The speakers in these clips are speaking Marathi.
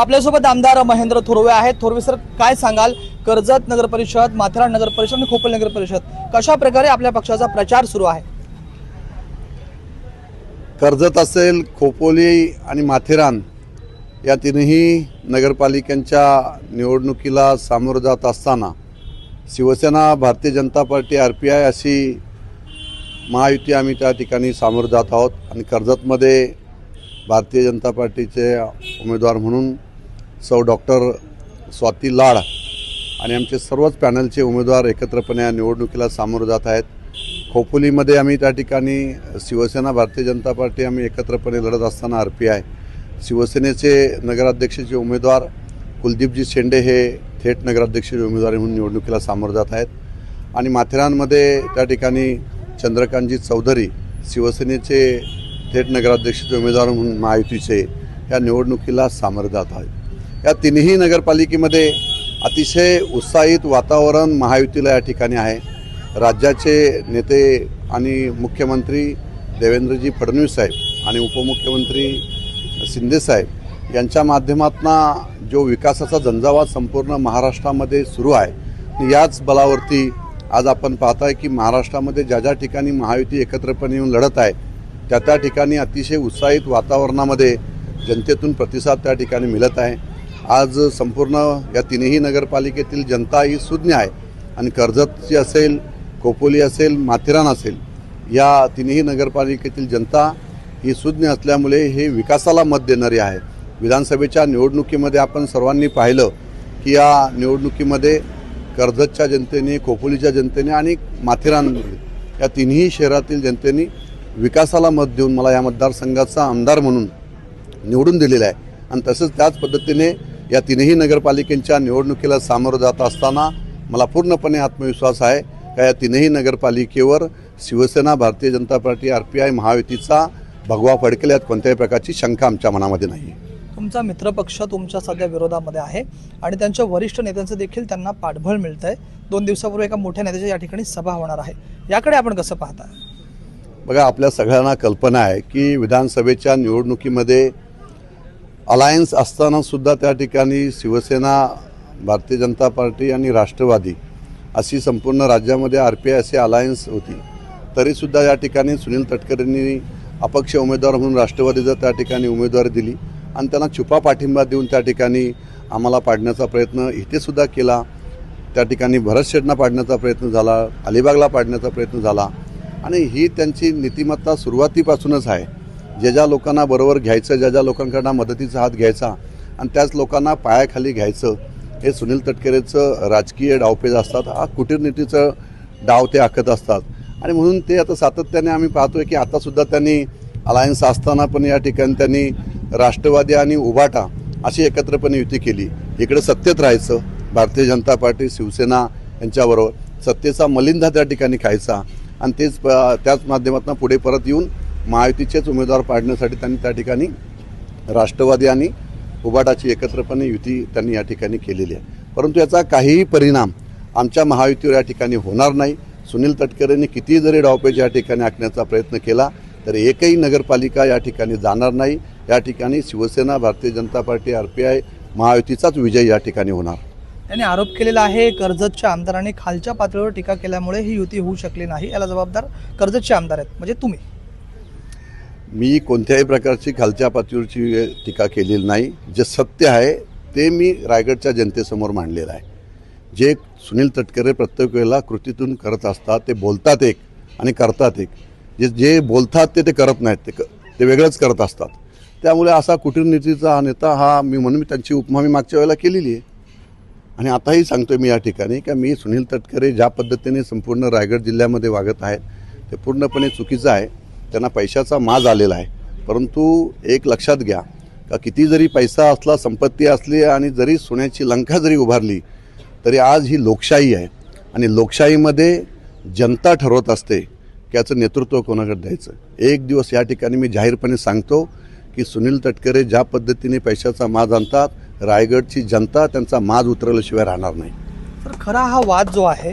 आपल्यासोबत आमदार महेंद्र थोरवे आहेत. थोरवे सर काय सांगाल? कर्जत नगर परिषद माथेरान नगर परिषद आणि खोपल नगर परिषद कशा प्रकारे आपल्या पक्षाचा प्रचार सुरू आहे? कर्जत असेल खोपोली आणि माथेरान या तीनही नगरपालिकांच्या निवडणुकीला सामोरं जात असताना Shiv Sena Bharatiya Janata Party R P I अशी महायुती आम्ही त्या ठिकाणी सामोरं जात आहोत. आणि कर्जतमध्ये भारतीय जनता पार्टीचे उमेदवार म्हणून सौ डॉक्टर स्वाती लाड आणि आमचे सर्वच पॅनलचे उमेदवार एकत्रपणे या निवडणुकीला सामोरं जात आहेत. खोपोलीमध्ये आम्ही त्या ठिकाणी शिवसेना भारतीय जनता पार्टी आम्ही एकत्रपणे लढत असताना आर पी आय शिवसेनेचे नगराध्यक्षाचे उमेदवार कुलदीपजी शेंडे हे थेट नगराध्यक्षाचे उमेदवार म्हणून निवडणुकीला सामोरं जात आहेत. आणि माथेरानमध्ये त्या ठिकाणी चंद्रकांतजी चौधरी शिवसेनेचे थेट नगराध्यक्षाचे उमेदवार म्हणून महायुतीचे या निवडणुकीला सामोरं जात आहेत. या तिन्ही नगरपालिकेमध्ये अतिशय उत्साहित वातावरण महायुतीला या ठिकाणी आहे. राज्याचे नेते आणि मुख्यमंत्री देवेंद्रजी फडणवीस साहेब आणि उपमुख्यमंत्री शिंदेसाहेब यांच्या माध्यमातून जो विकासाचा झंझावात संपूर्ण महाराष्ट्रामध्ये सुरू आहे. याच बलावरती आज आपण पाहताय की महाराष्ट्रामध्ये ज्या ज्या ठिकाणी महायुती एकत्रपणे येऊन लढत आहे त्या त्या ठिकाणी अतिशय उत्साहित वातावरणामध्ये जनतेतून प्रतिसाद त्या ठिकाणी मिळत आहे. आज संपूर्ण या तिन्ही नगरपालिकेतील जनता ही सुज्ञ आहे. आणि कर्जतची असेल कोपोली असेल माथेरान असेल या तिन्ही नगरपालिकेतील जनता ही सुज्ञ असल्यामुळे हे विकासाला मत देणारी आहे. विधानसभेच्या निवडणुकीमध्ये आपण सर्वांनी पाहिलं की या निवडणुकीमध्ये कर्जतच्या जनतेने खोपोलीच्या जनतेने आणि माथेरान या तिन्ही शहरातील जनतेने विकासाला मत देऊन मला या मतदारसंघाचा आमदार म्हणून निवडून दिलेला आहे. आणि तसंच त्याच पद्धतीने या तिन्ही नगरपालिकेच्या निवडणुकीला सामोरं जात असताना मला पूर्णपणे आत्मविश्वास आहे का या तीनही नगरपालिकेवर Shiv Sena Bharatiya Janata Party R P I महायुतीचा भगवा फडकेल यात कोणत्याही प्रकारची शंका आमच्या मनामध्ये नाही तुमचा मित्रपक्ष तुमच्या सध्या विरोधामध्ये आहे आणि त्यांच्या वरिष्ठ नेत्यांचं देखील त्यांना पाठबळ मिळत आहे दोन दिवसापूर्वी एका मोठ्या नेत्याच्या या ठिकाणी सभा होणार आहे. याकडे आपण कसं पाहता? बघा आपल्या सगळ्यांना कल्पना आहे की विधानसभेच्या निवडणुकीमध्ये अलायन्स असतानासुद्धा त्या ठिकाणी शिवसेना भारतीय जनता पार्टी आणि राष्ट्रवादी अशी संपूर्ण राज्यामध्ये आर पी आय अशी अलायन्स होती. तरीसुद्धा या ठिकाणी सुनील तटकरेंनी अपक्ष उमेदवार म्हणून राष्ट्रवादीचा त्या ठिकाणी उमेदवारी दिली आणि त्यांना छुपा पाठिंबा देऊन त्या ठिकाणी आम्हाला पाडण्याचा प्रयत्न इथेसुद्धा केला त्या ठिकाणी भरत शेटना पाडण्याचा प्रयत्न झाला अलिबागला पाडण्याचा प्रयत्न झाला आणि ही त्यांची नीतिमत्ता सुरुवातीपासूनच आहे. ज्या ज्या लोकांना बरोबर घ्यायचं ज्या ज्या लोकांकडनं मदतीचा हात घ्यायचा आणि त्याच लोकांना पायाखाली घ्यायचं हे सुनील तटकरेचं राजकीय डावपेज असतात. हा कुटीरनीतीचं डाव ते आखत असतात. आणि म्हणून ते आता सातत्याने आम्ही पाहतोय की आतासुद्धा त्यांनी अलायन्स असताना पण या ठिकाणी त्यांनी राष्ट्रवादी आणि उभाटा अशी एकत्रपणे युती केली. इकडे सत्तेत राहायचं भारतीय जनता पार्टी शिवसेना यांच्याबरोबर. सत्तेचा मलिंदा त्या ठिकाणी खायचा आणि तेच प- त्याच माध्यमातून पुढे परत येऊन महायुतीचेच उमेदवार पाडण्यासाठी त्यांनी त्या ठिकाणी राष्ट्रवादी आणि उबाटाची एकत्रपणे युती त्यांनी या ठिकाणी केलेली आहे. परंतु याचा काहीही परिणाम आमच्या महायुतीवर या ठिकाणी होणार नाही. सुनील तटकरेंनी किती जरी डावपेच या ठिकाणी आखण्याचा प्रयत्न केला तर एकही नगरपालिका या ठिकाणी जाणार नाही. या ठिकाणी Shiv Sena Bharatiya Janata Party R P I महायुतीचाच विजय या ठिकाणी होणार. त्यांनी आरोप केलेला आहे कर्जतच्या आमदारांनी खालच्या पातळीवर टीका केल्यामुळे ही युती होऊ शकली नाही. याला जबाबदार कर्जतचे आमदार आहेत. म्हणजे तुम्ही. मी कोणत्याही प्रकारची खालच्या पातळीची टीका केलेली नाही. जे सत्य आहे ते मी रायगडच्या जनतेसमोर मांडलेलं आहे. जे सुनील तटकरे प्रत्येक वेळेला कृतीतून करत असतात ते बोलतात एक आणि करतात एक. जे जे बोलतात ते ते करत नाहीत ते क ते वेगळंच करत असतात. त्यामुळे असा कुटीरनीतीचा हा नेता हा मी म्हणून मी त्यांची उपमा मी मागच्या वेळेला केलेली आहे. आणि आताही सांगतोय मी या ठिकाणी का मी सुनील तटकरे ज्या पद्धतीने संपूर्ण रायगड जिल्ह्यामध्ये वागत आहेत ते पूर्णपणे चुकीचं आहे. त्यांना पैशाचा माज आलेला आहे. परंतु एक लक्षात घ्या का किती जरी पैसा असला संपत्ती असली आणि जरी सोन्याची लंका जरी उभारली तरी आज ही लोकशाही आहे. आणि लोकशाहीमध्ये जनता ठरवत असते की याचं नेतृत्व कोणाकडे द्यायचं. एक दिवस या ठिकाणी मी जाहीरपणे सांगतो की सुनील तटकरे ज्या पद्धतीने पैशाचा माज आणतात रायगडची जनता त्यांचा माज उतरवल्याशिवाय राहणार नाही. तर खरा हा वाद जो आहे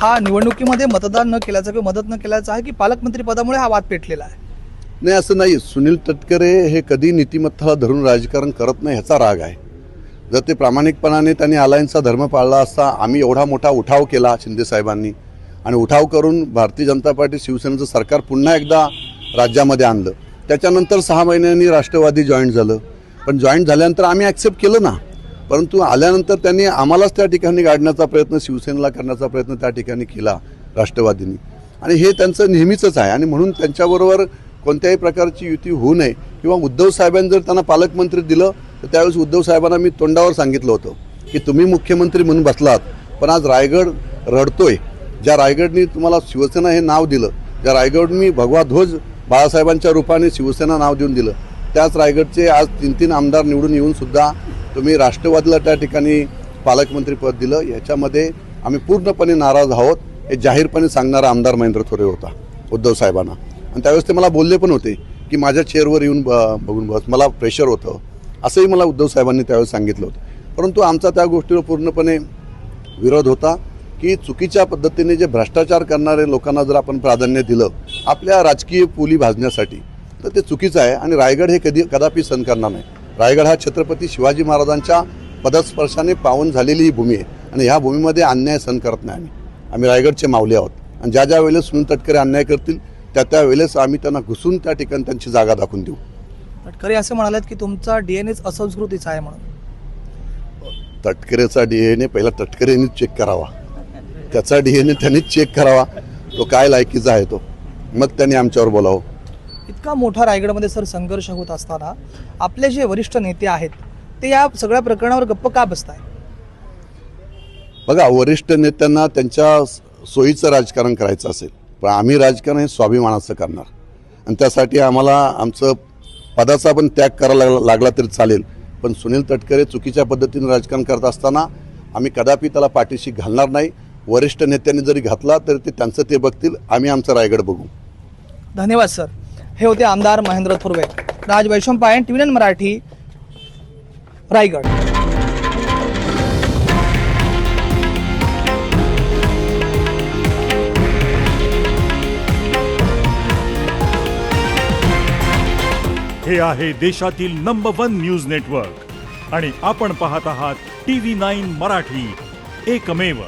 हा निवडणुकीमध्ये मतदान न केल्याचा किंवा मदत न केल्याचा आहे की पालकमंत्री पदामुळे हा वाद पेटलेला आहे? नाही असं नाही. सुनील तटकरे हे कधी नीतिमत्ताला धरून राजकारण करत नाही ह्याचा राग आहे. जर ते प्रामाणिकपणाने त्यांनी अलायन्सचा धर्म पाळला असता आम्ही एवढा मोठा उठाव केला शिंदे साहेबांनी. आणि उठाव करून भारतीय जनता पार्टी शिवसेनेचं सरकार पुन्हा एकदा राज्यामध्ये आणलं. त्याच्यानंतर सहा महिन्यांनी राष्ट्रवादी जॉईंट झालं. पण जॉईन झाल्यानंतर आम्ही ॲक्सेप्ट केलं ना. परंतु आल्यानंतर त्यांनी आम्हालाच त्या ठिकाणी गाडण्याचा प्रयत्न शिवसेनेला करण्याचा प्रयत्न त्या ठिकाणी केला राष्ट्रवादींनी. आणि हे त्यांचं नेहमीचंच आहे. आणि म्हणून त्यांच्याबरोबर कोणत्याही प्रकारची युती होऊ नये किंवा उद्धव साहेबांनी जर त्यांना पालकमंत्री दिलं तर त्यावेळेस उद्धव साहेबांना मी तोंडावर सांगितलं होतं की तुम्ही मुख्यमंत्री म्हणून बसलात पण आज रायगड रडतोय. ज्या रायगडनी तुम्हाला शिवसेना हे नाव दिलं ज्या रायगडनी भगवा ध्वज बाळासाहेबांच्या रूपाने शिवसेना नाव देऊन दिलं त्याच रायगडचे आज तीन तीन आमदार निवडून येऊन सुद्धा तुम्ही राष्ट्रवादीला त्या ठिकाणी पालकमंत्रीपद दिलं. याच्यामध्ये आम्ही पूर्णपणे नाराज आहोत. हे जाहीरपणे सांगणारा आमदार महेंद्र थोरे होता उद्धव साहेबांना. आणि त्यावेळेस ते मला बोलले पण होते की माझ्या चेअरवर येऊन ब- बघून बस मला प्रेशर होतं. असंही मला उद्धव साहेबांनी त्यावेळेस सांगितलं होतं. परंतु आमचा त्या गोष्टीवर पूर्णपणे विरोध होता की चुकीच्या पद्धतीने जे भ्रष्टाचार करणारे लोकांना जर आपण प्राधान्य दिलं आपल्या राजकीय पोली भाजण्यासाठी तर ते चुकीचं आहे आणि रायगड हे कधी कदापि सण करणार नाही. रायगड हा छत्रपती शिवाजी महाराजांच्या पदस्पर्शाने पावन झालेली ही भूमी आहे आणि ह्या भूमीमध्ये अन्याय सहन करत नाही आम्ही. आम्ही रायगडचे मावले आहोत. आणि ज्या ज्या वेळेस सुनील तटकरे अन्याय करतील त्या त्या वेळेस आम्ही त्यांना घुसून त्या ठिकाणी त्यांची जागा दाखवून देऊ. तटकरे असं म्हणालेत की तुमचा डीएनएच असंस्कृतीचा आहे म्हणून. तटकरेचा डी एन ए पहिला तटकरेनेच चेक करावा. त्याचा डी एन ए त्यांनीच चेक करावा. तो काय लायकीचा आहे तो. मग त्यांनी आमच्यावर बोलावं. इतका मोठा रायगडमध्ये सर संघर्ष होत असताना आपले जे वरिष्ठ नेते आहेत ते या सगळ्या प्रकरणावर गप्प का बसताय बघा वरिष्ठ नेत्यांना त्यांच्या सोयीचं राजकारण करायचं असेल पण आम्ही राजकारण हे स्वाभिमानाचं करणार. आणि त्यासाठी आम्हाला आमचं पदाचा पण त्याग करायला लागला लागला तरी चालेल पण सुनील तटकरे चुकीच्या पद्धतीने राजकारण करत असताना आम्ही कदापि त्याला पाठीशी घालणार नाही. वरिष्ठ नेत्यांनी जरी घातला तरी ते त्यांचं ते बघतील आम्ही आमचं रायगड बघू. धन्यवाद सर. हे होते आमदार महेंद्र थुर्वे. राज वैशंपायन टी मराठी रायगड. हे आहे देशातील नंबर वन न्यूज नेटवर्क आणि आपण पाहत आहात टी व्ही नाईन मराठी. एकमेव